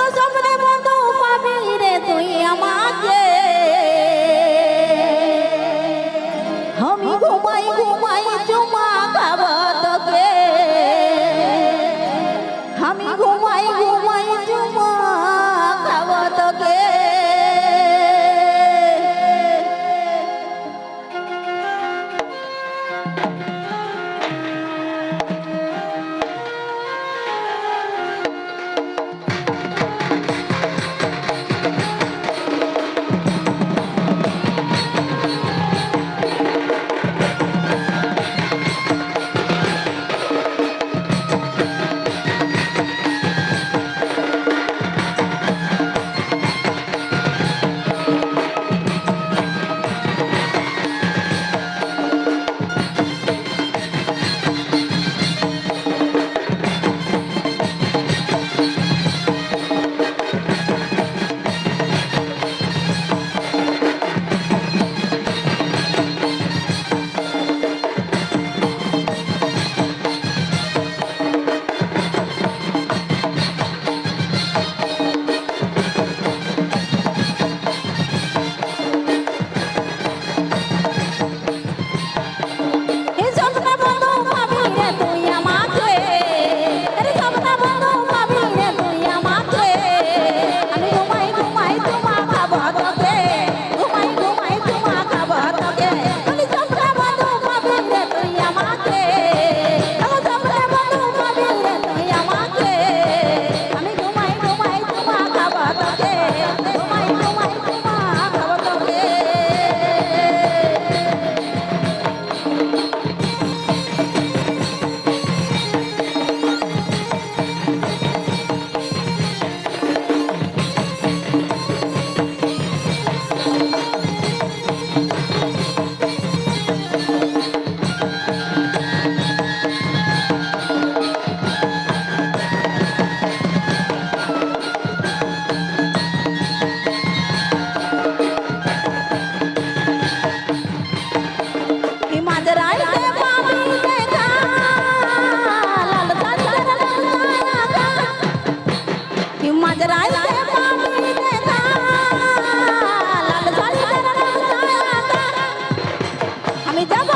গো স্বপ্নে বন্ধু পাবি রে তুই আমাকে আমি ঘুমাই ঘুমাই চুমা খাব তোকে আমি ঘুমাই ঘুমাই চুমা খাব তোকে আমি যাব